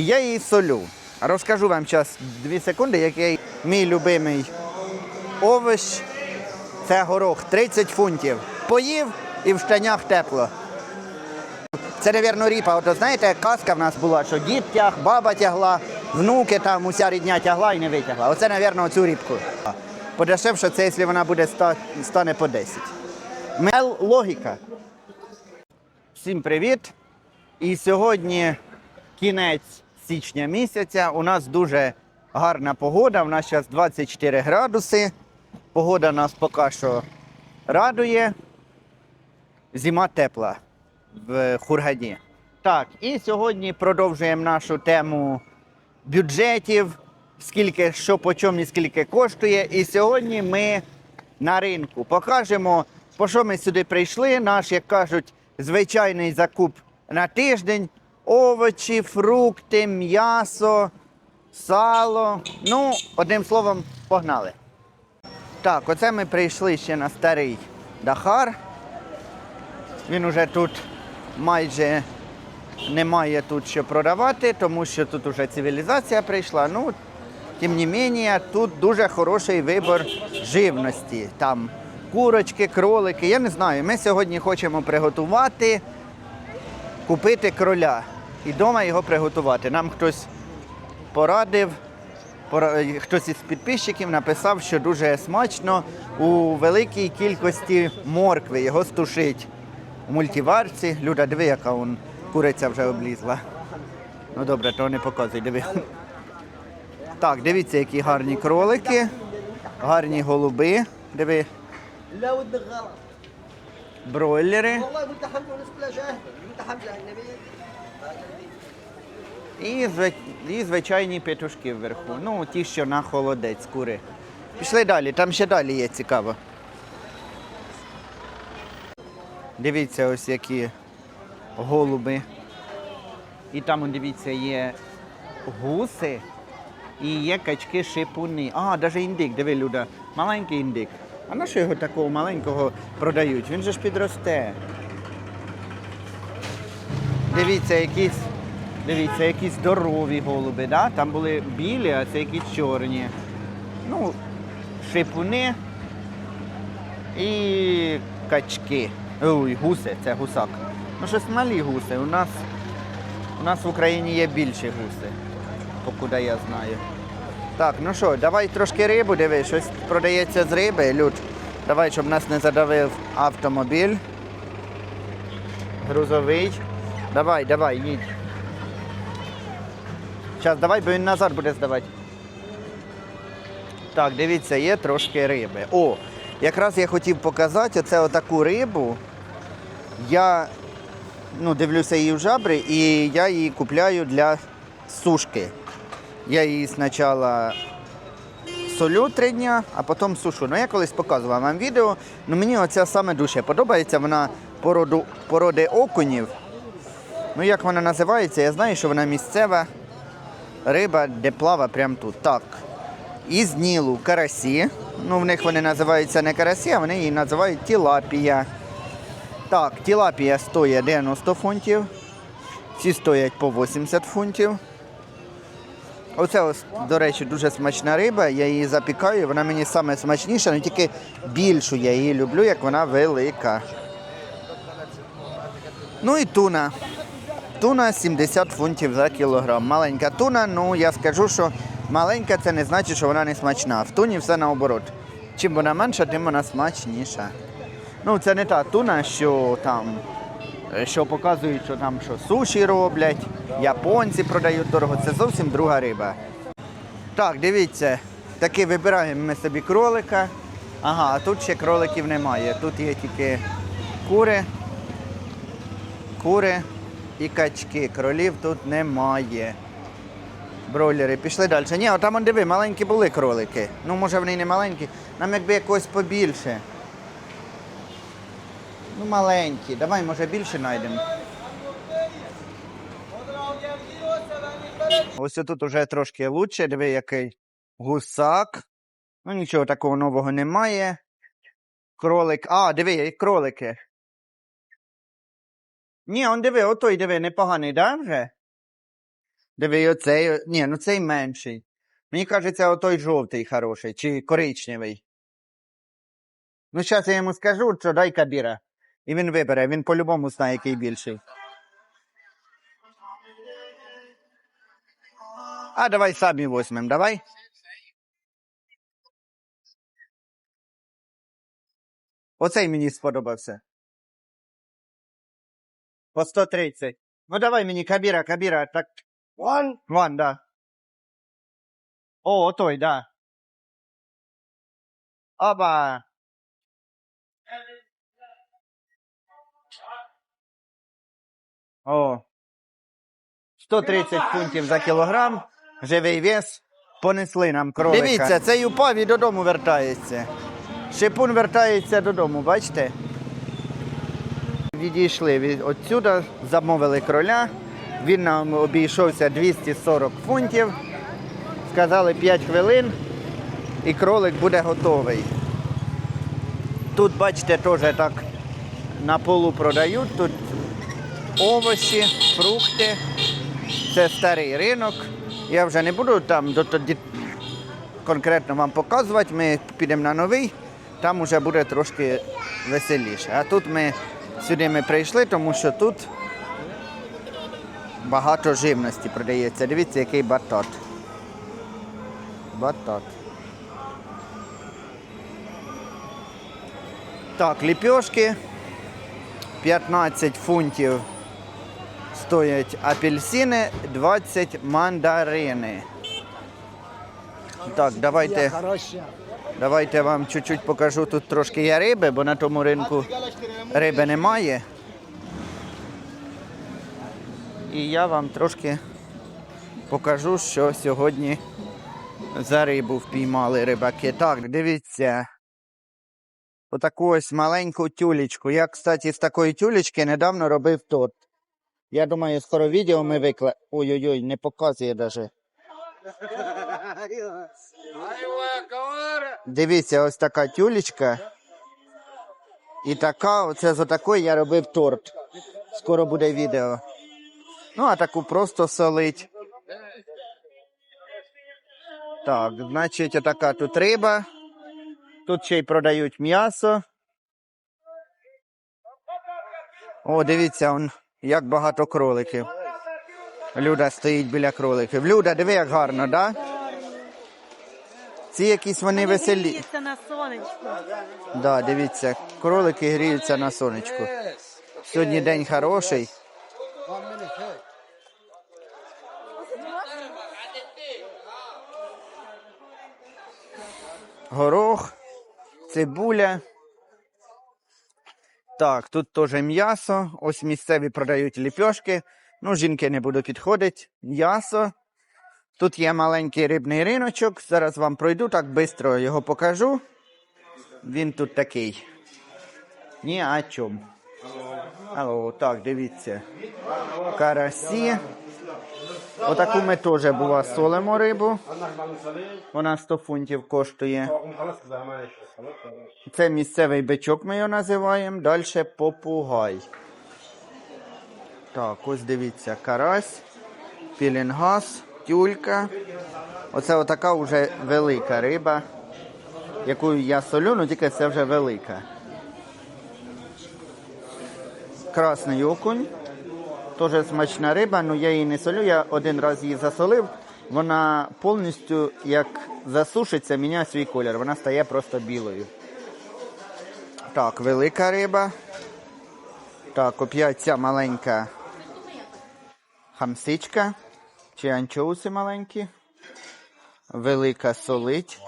Я її солю. Розкажу вам зараз 2 секунди, який мій любимий овощ. Це горох 30 фунтів. Поїв і в штанях тепло. Це, напевно, ріпа. Ото знаєте, казка в нас була, що дід тяг, баба тягла, внуки там, уся рідня тягла і не витягла. Оце, напевно, оцю рібку. Подешевше це, якщо вона буде стане по 10. Мел логіка. Всім привіт! І сьогодні кінець січня місяця. У нас дуже гарна погода. У нас зараз 24 градуси. Погода нас поки що радує. Зима тепла в Хургаді. Так, і сьогодні продовжуємо нашу тему бюджетів, скільки що по чому і скільки коштує. І сьогодні ми на ринку покажемо, по що ми сюди прийшли. Наш, як кажуть, звичайний закуп на тиждень. Овочі, фрукти, м'ясо, сало. Ну, одним словом, погнали. Так, оце ми прийшли ще на старий Дахар. Він уже тут майже немає тут що продавати, тому що тут уже цивілізація прийшла. Ну, тим не менше, тут дуже хороший вибір живності. Там курочки, кролики. Я не знаю. Ми сьогодні хочемо приготувати, купити кроля і вдома його приготувати. Нам хтось порадив, хтось із підписчиків написав, що дуже смачно у великій кількості моркви його стушить. У мультиварці. Люда, диви, яка он куриця вже облізла. Ну добре, то не показуй, диви. Так, дивіться, які гарні кролики, гарні голуби, диви. Бройлери. І і звичайні петушки вверху. Ну, ті, що на холодець, кури. Пішли далі, там ще далі є цікаво. Дивіться, ось які голуби. І там, дивіться, є гуси і є качки шипуни. А, навіть індик, диви, Люда, маленький індик. А на що його такого маленького продають? Він же ж підросте. Дивіться, якісь, дивіться, якісь здорові голуби, да? там були білі, а це якісь чорні. Ну, шипуни і качки. Ой, гуси, це гусак. Ну, щось малі гуси. У нас, у нас в Україні є більші гуси, покуди я знаю. Так, ну що, давай трошки рибу, диви, щось продається з риби, Люд. Давай, щоб нас не задавив автомобіль. Грузовий. Давай, давай, їдь. Зараз давай, бо він назад буде здавати. Так, дивіться, є трошки риби. О, якраз я хотів показати оце отаку рибу. Я ну, дивлюся її в жабри і я її купляю для сушки. Я її спочатку солю три дня, а потім сушу. Ну, я колись показував вам відео. Ну, мені оця саме дуже подобається. Вона породу, породи окунів. Ну, як вона називається, я знаю, що вона місцева риба, де плава прямо тут. Так. Із Нілу карасі. Ну, в них вони називаються не карасі, а вони її називають тілапія. Так, тілапія стоїть 90 фунтів. Ці стоять по 80 фунтів. Оце, до речі, дуже смачна риба. Я її запікаю, вона мені саме смачніша, але тільки більшу я її люблю, як вона велика. Ну і туна. Туна 70 фунтів за кілограм. Маленька туна, ну я скажу, що маленька це не значить, що вона не смачна. В туні все наоборот. Чим вона менша, тим вона смачніша. Ну, це не та туна, що там, е, що показують, що там що суші роблять, японці продають дорого. Це зовсім друга риба. Так, дивіться, таки вибираємо ми собі кролика. Ага, а тут ще кроликів немає. Тут є тільки кури, кури і качки. Кролів тут немає. Бройлери пішли далі. Ні, там он диви, маленькі були кролики. Ну, може вони не маленькі. Нам якби якось побільше. Ну, маленькі. Давай, може, більше знайдемо. Ось тут уже трошки лучше. Диви, який гусак. Ну, нічого такого нового немає. Кролик. А, диви, кролики. Ні, он диви, отой диви, непоганий, да, вже? Диви, оцей. Ні, ну цей менший. Мені кажеться, отой жовтий хороший, чи коричневий. Ну, зараз я йому скажу, що дай кабіра. І він вибере, він по-любому знає, який більший. А давай самі візьмемо, давай. Оцей мені сподобався. По 130. Ну давай мені кабіра, кабіра, так. One. Вон, да. О, отой, да. Оба. О. 130 фунтів за кілограм. Живий вес. Понесли нам кролика. Дивіться, цей упав і додому вертається. Шипун вертається додому, бачите? Відійшли від отсюда, замовили кроля. Він нам обійшовся 240 фунтів. Сказали 5 хвилин і кролик буде готовий. Тут, бачите, теж так на полу продають. Тут овочі, фрукти. Це старий ринок. Я вже не буду там конкретно вам показувати. Ми підемо на новий, там вже буде трошки веселіше. А тут ми сюди ми прийшли, тому що тут багато живності продається. Дивіться, який батат. Батат. Так, ліпьошки. 15 фунтів стоять апельсини, 20 мандарини. Так, давайте, Давайте вам чуть-чуть покажу. Тут трошки є риби, бо на тому ринку риби немає. І я вам трошки покажу, що сьогодні за рибу впіймали рибаки. Так, дивіться. Отаку ось маленьку тюлечку. Я, кстати, з такої тюлечки недавно робив торт. Я думаю, скоро відео ми викла... Ой-ой-ой, не показує даже. Дивіться, ось така тюлечка. І така, оце з отакої я робив торт. Скоро буде відео. Ну, а таку просто солить. Так, значить, отака тут риба. Тут ще й продають м'ясо. О, дивіться, як багато кроликів. Люда стоїть біля кроликів. Люда, диви, як гарно, да? Ці якісь вони веселі. Гріється на сонечку. Да, дивіться, кролики гріються на сонечку. Сьогодні день хороший. Горох, цибуля. Так, тут теж м'ясо. Ось місцеві продають ліпьошки. Ну, жінки не буду підходити. М'ясо. Тут є маленький рибний риночок. Зараз вам пройду, так швидко його покажу. Він тут такий. Ні о чому. Алло, так, дивіться. Карасі. Отаку ми теж бува солимо рибу. Вона 100 фунтів коштує. Це місцевий бичок ми його називаємо. Далі попугай. Так, ось дивіться, карась, пілінгас, тюлька. Оце отака вже велика риба, яку я солю, ну тільки це вже велика. Красний окунь. Теж смачна риба, але я її не солю. Я один раз її засолив. Вона повністю, як засушиться, міняє свій колір. Вона стає просто білою. Так, велика риба. Так, оп'ять ця маленька хамсичка. Чи анчоуси маленькі. Велика солить.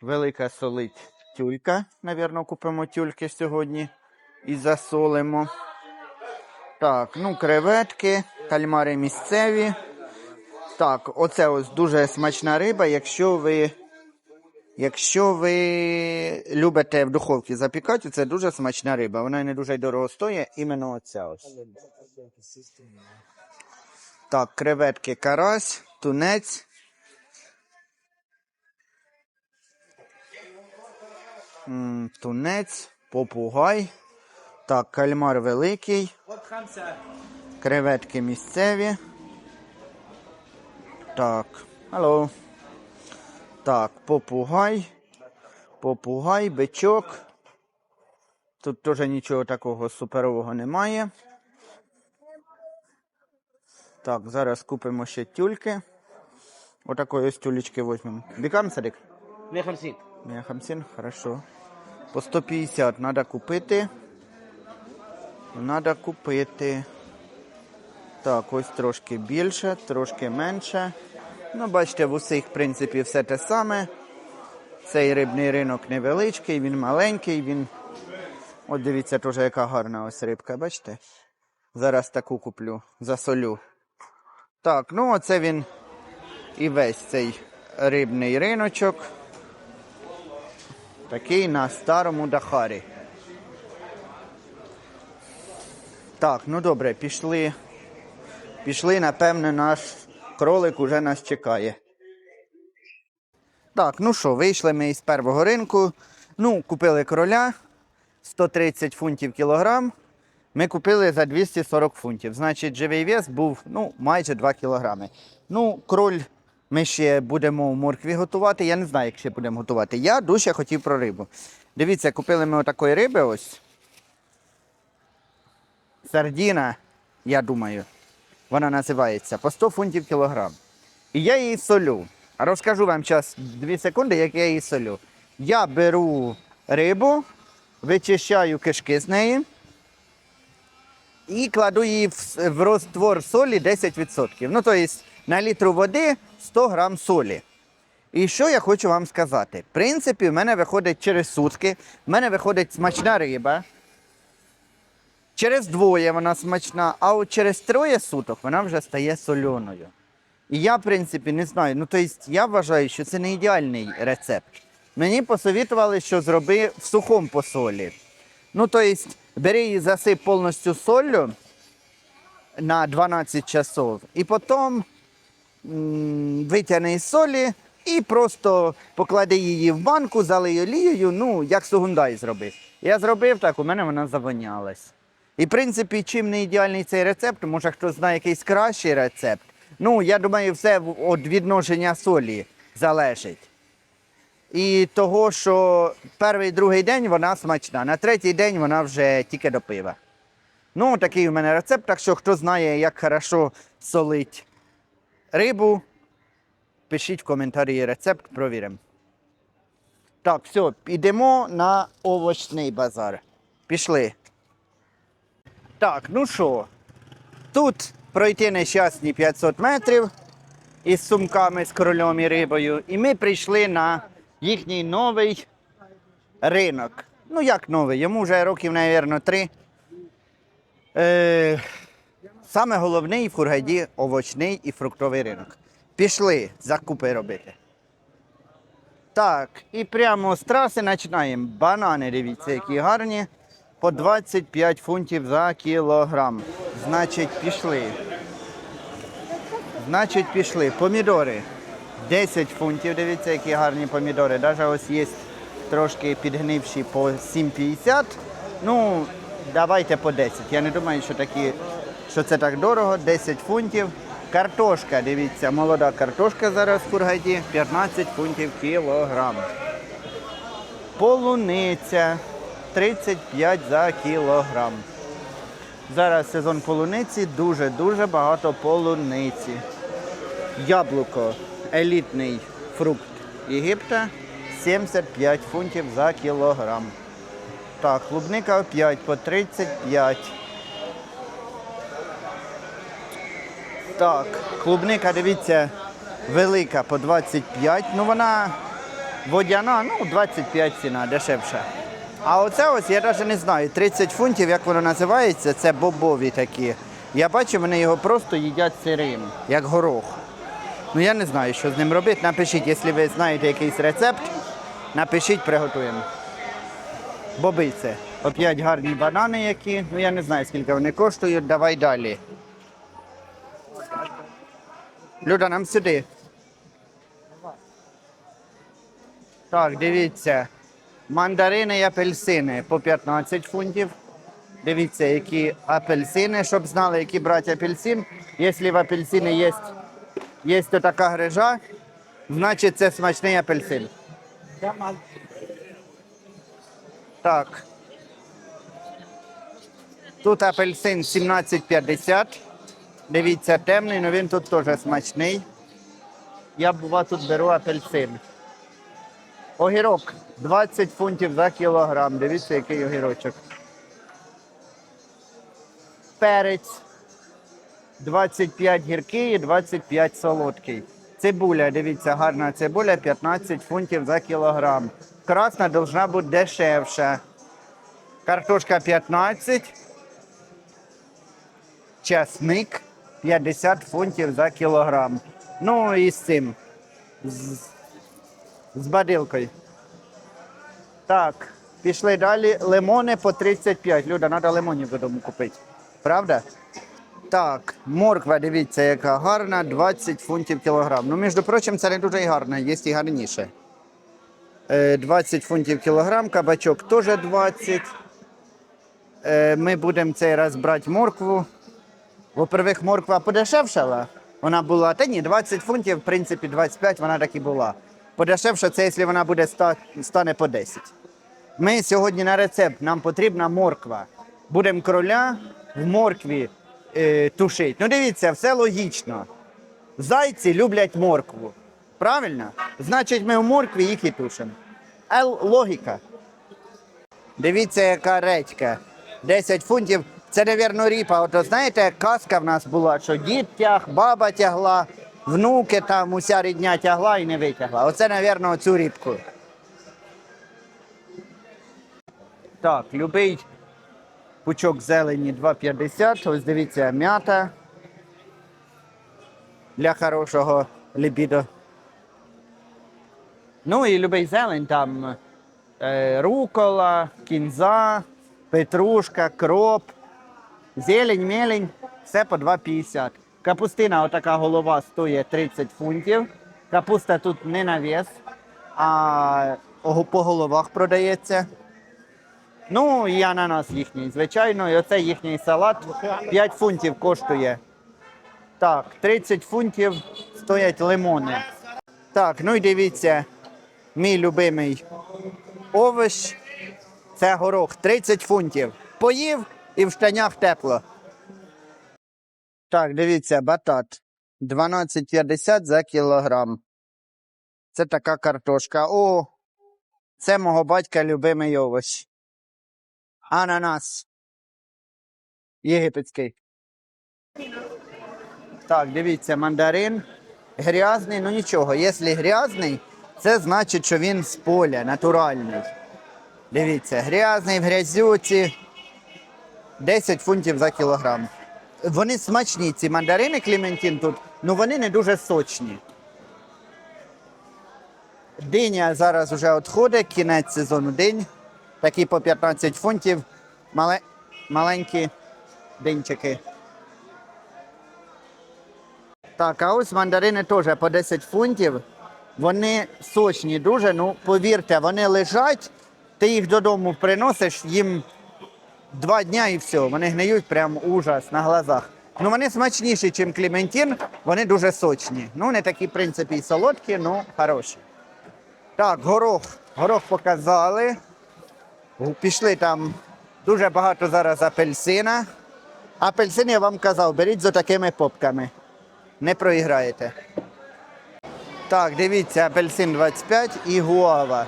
Велика солить тюлька. Навірно, купимо тюльки сьогодні і засолимо. Так, ну, креветки, кальмари місцеві. Так, оце ось дуже смачна риба, якщо ви. Якщо ви любите в духовці запікати, це дуже смачна риба. Вона не дуже дорого стоїть, іменно оця ось. Так, креветки карась, тунець. Тунець, попугай. Так, кальмар великий. Креветки місцеві. Так, алло. Так, попугай. Попугай, бичок. Тут теж нічого такого суперового немає. Так, зараз купимо ще тюльки. Отакої ось тюлечки візьмемо. Бікам садик? 150 Мія хорошо. По 150 треба купити. Треба купити. Так, ось трошки більше, трошки менше. Ну, бачите, в усіх, в принципі, все те саме. Цей рибний ринок невеличкий, він маленький, він. От дивіться, теж яка гарна ось рибка, бачите? Зараз таку куплю, засолю. Так, ну оце він і весь цей рибний риночок. Такий на старому Дахарі. Так, ну добре, пішли. Пішли, напевне, наш кролик уже нас чекає. Так, ну що, вийшли ми із першого ринку. Ну, купили кроля 130 фунтів кілограм. Ми купили за 240 фунтів. Значить, живий вес був ну, майже 2 кілограми. Ну, кроль ми ще будемо в моркві готувати. Я не знаю, як ще будемо готувати. Я дуже хотів про рибу. Дивіться, купили ми отакої риби ось. Сардіна, я думаю, вона називається по 100 фунтів кілограм. І я її солю. Розкажу вам час 2 секунди, як я її солю. Я беру рибу, вичищаю кишки з неї і кладу її в, в розтвор солі 10%. Ну, тобто на літру води 100 грам солі. І що я хочу вам сказати? В принципі, в мене виходить через сутки, в мене виходить смачна риба. Через двоє вона смачна, а от через троє суток вона вже стає соленою. І я, в принципі, не знаю. Ну, тобто, я вважаю, що це не ідеальний рецепт. Мені посовітували, що зроби в сухому посолі. Ну, тобто, бери і засип повністю солью на 12 часов, і потім витягни із солі і просто поклади її в банку, залий олією, ну, як сугундай зробив. Я зробив так, у мене вона завонялась. І, в принципі, чим не ідеальний цей рецепт, може хтось знає якийсь кращий рецепт. Ну, я думаю, все від відношення солі залежить. І того, що перший другий день вона смачна, на третій день вона вже тільки до пива. Ну, такий у мене рецепт, так що хто знає, як хорошо солить рибу, пишіть в коментарі рецепт, провіримо. Так, все, йдемо на овочний базар. Пішли. Так, ну що, тут пройти нещасні 500 метрів із сумками з корольом і рибою, і ми прийшли на їхній новий ринок. Ну, як новий? Йому вже років, мабуть, три. Е, саме головний в Хургаді овочний і фруктовий ринок. Пішли закупи робити. Так, і прямо з траси починаємо. Банани, дивіться, які гарні. По 25 фунтів за кілограм. Значить, пішли. Значить, пішли. Помідори. 10 фунтів, дивіться, які гарні помідори. Навіть ось є трошки підгнивші по 7,50. Ну, давайте по 10. Я не думаю, що такі, що це так дорого. 10 фунтів. Картошка, дивіться, молода картошка зараз в Кургаді. 15 фунтів кілограм. Полуниця 35 за кілограм. Зараз сезон полуниці, дуже-дуже багато полуниці. Яблуко елітний фрукт Єгипта 75 фунтів за кілограм. Так, клубника 5 по 35. Так, клубника, дивіться, велика по 25. Ну вона водяна, ну 25 ціна, дешевша. А оце ось я навіть не знаю, 30 фунтів, як воно називається, це бобові такі. Я бачу, вони його просто їдять сирим, як горох. Ну я не знаю, що з ним робити. Напишіть, якщо ви знаєте якийсь рецепт, напишіть, приготуємо. Бобице. Оп'ять гарні банани які. Ну я не знаю, скільки вони коштують. Давай далі. Люда, нам сюди. Так, дивіться. Мандарини і апельсини по 15 фунтів. Дивіться, які апельсини, щоб знали, які брати апельсин. Якщо в апельсини є Є така грижа, значить це смачний апельсин. Так. Тут апельсин 17,50. Дивіться, темний, але він тут теж смачний. Я бува тут беру апельсин. Огірок 20 фунтів за кілограм. Дивіться, який огірочок. Перець 25 гіркий і 25 солодкий. Цибуля, дивіться, гарна цибуля 15 фунтів за кілограм. Красна должна бути дешевша. Картошка 15. Часник 50 фунтів за кілограм. Ну і з цим. З, з бадилкою. Так, пішли далі. Лимони по 35. Люда, треба лимонів додому купити. Правда? Так, морква, дивіться, яка гарна, 20 фунтів кілограм. Ну, між прочим, це не дуже і гарно, є і гарніше. Е, 20 фунтів кілограм, кабачок теж 20. Е, Ми будемо цей раз брати моркву. Во-первых, морква подешевшала. Вона була, та ні, 20 фунтів, в принципі, 25 вона так і була. Подешевша це, якщо вона буде стане по 10. Ми сьогодні на рецепт, нам потрібна морква. Будемо кроля в моркві е, тушити. Ну дивіться, все логічно. Зайці люблять моркву. Правильно? Значить, ми в моркві їх і тушимо. Ел логіка. Дивіться, яка редька. 10 фунтів. Це, невірно, ріпа. От знаєте, казка в нас була, що дід тяг, баба тягла, внуки там, уся рідня тягла і не витягла. Оце, невірно, оцю рібку. Так, любий пучок зелені 2,50. Ось дивіться, м'ята для хорошого лібідо. Ну і любий зелень там е, рукола, кінза, петрушка, кроп, зелень, мелень, все по 2,50. Капустина, отака голова, стоїть 30 фунтів. Капуста тут не на вес, а по головах продається. Ну і ананас їхній, звичайно, і оце їхній салат 5 фунтів коштує. Так, 30 фунтів стоять лимони. Так, ну і дивіться, мій любимий овощ це горох 30 фунтів. Поїв і в штанях тепло. Так, дивіться, батат 12,50 за кілограм. Це така картошка. О, це мого батька любимий овощ. Ананас. Єгипетський. Так, дивіться, мандарин. Грязний, ну нічого. Якщо грязний, це значить, що він з поля, натуральний. Дивіться, грязний в грязюці. 10 фунтів за кілограм. Вони смачні, ці мандарини Клементін тут, ну вони не дуже сочні. Диня зараз вже відходить, кінець сезону динь. Такі по 15 фунтів. Мале... Маленькі динчики. Так, а ось мандарини теж по 10 фунтів. Вони сочні дуже, ну повірте, вони лежать, ти їх додому приносиш, їм два дня і все. Вони гниють прям ужас на глазах. Ну вони смачніші, ніж Клементін, вони дуже сочні. Ну, вони такі, в принципі, і солодкі, ну хороші. Так, горох. Горох показали. Пішли там дуже багато зараз апельсина. Апельсин я вам казав, беріть з такими попками. Не проіграєте. Так, дивіться, апельсин 25 і гуава.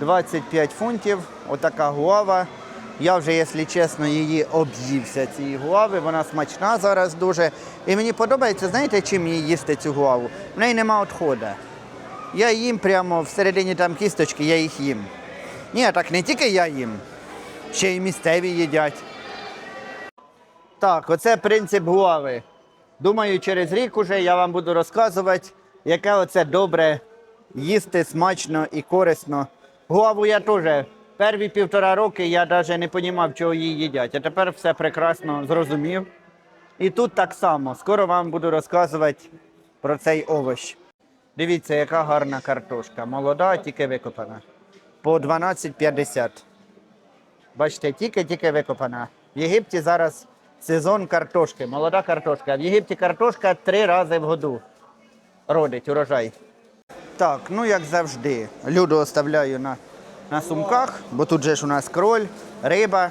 25 фунтів. Отака гуава. Я вже, якщо чесно, її об'ївся цієї гуави. Вона смачна зараз дуже. І мені подобається, знаєте, чим її їсти цю гуаву? В неї нема відходу. Я їм прямо всередині там кісточки, я їх їм. Ні, так не тільки я їм, ще й місцеві їдять. Так, оце принцип гуави. Думаю, через рік уже я вам буду розказувати, яке оце добре їсти смачно і корисно. Гуаву я теж перві півтора роки я навіть не розумів, чого її їдять. А тепер все прекрасно зрозумів. І тут так само. Скоро вам буду розказувати про цей овощ. Дивіться, яка гарна картошка. Молода, тільки викопана. По 12,50. Бачите, тільки-тільки викопана. В Єгипті зараз сезон картошки, молода картошка. В Єгипті картошка три рази в году. родить урожай. Так, ну як завжди, люду оставляю на, на сумках, бо тут же ж у нас кроль, риба.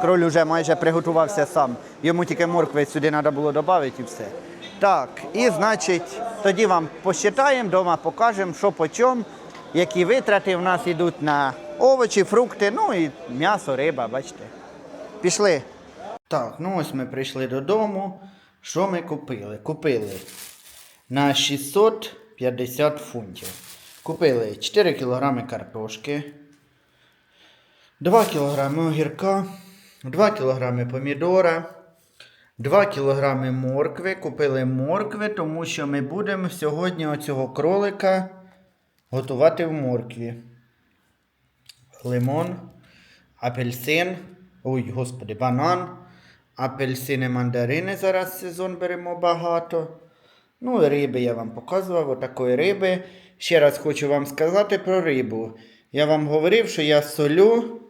Кроль уже майже приготувався сам. Йому тільки моркви сюди треба було додати і все. Так, і значить, тоді вам посчитаємо, вдома покажемо, що по чому, які витрати в нас йдуть на овочі, фрукти, ну і м'ясо, риба, бачите. Пішли. Так, ну ось ми прийшли додому. Що ми купили? Купили на 650 фунтів. Купили 4 кг картошки, 2 кг огірка, 2 кг помідора, 2 кг моркви. Купили моркви, тому що ми будемо сьогодні оцього кролика готувати в моркві. Лимон, апельсин, ой, господи, банан, апельсини, мандарини зараз сезон беремо багато. Ну, і риби я вам показував, отакої риби. Ще раз хочу вам сказати про рибу. Я вам говорив, що я солю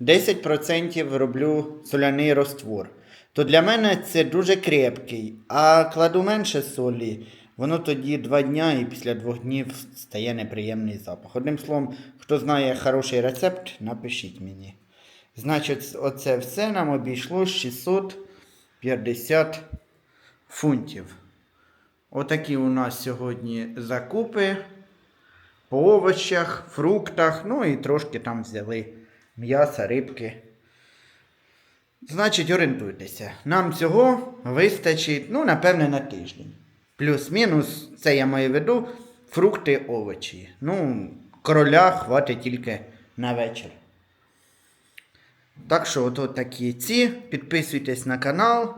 10% роблю соляний роствор. То для мене це дуже крепкий, а кладу менше солі, воно тоді два дня і після двох днів стає неприємний запах. Одним словом, хто знає хороший рецепт, напишіть мені. Значить, оце все нам обійшло 650 фунтів. Отакі у нас сьогодні закупи по овочах, фруктах, ну і трошки там взяли м'яса, рибки. Значить, орієнтуйтеся. Нам цього вистачить, ну, напевне, на тиждень. Плюс-мінус, це я маю в виду, фрукти, овочі. Ну, короля хватить тільки на вечір. Так що, ото такі ці. Підписуйтесь на канал,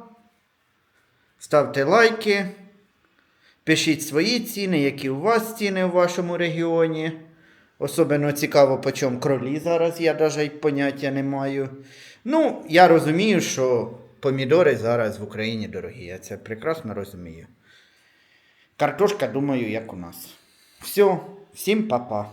ставте лайки. Пишіть свої ціни, які у вас ціни в вашому регіоні. Особливо цікаво, по чому кролі зараз, я навіть поняття не маю. Ну, я розумію, що помідори зараз в Україні дорогі. Я це прекрасно розумію. Картошка, думаю, як у нас. Все, всім па-па.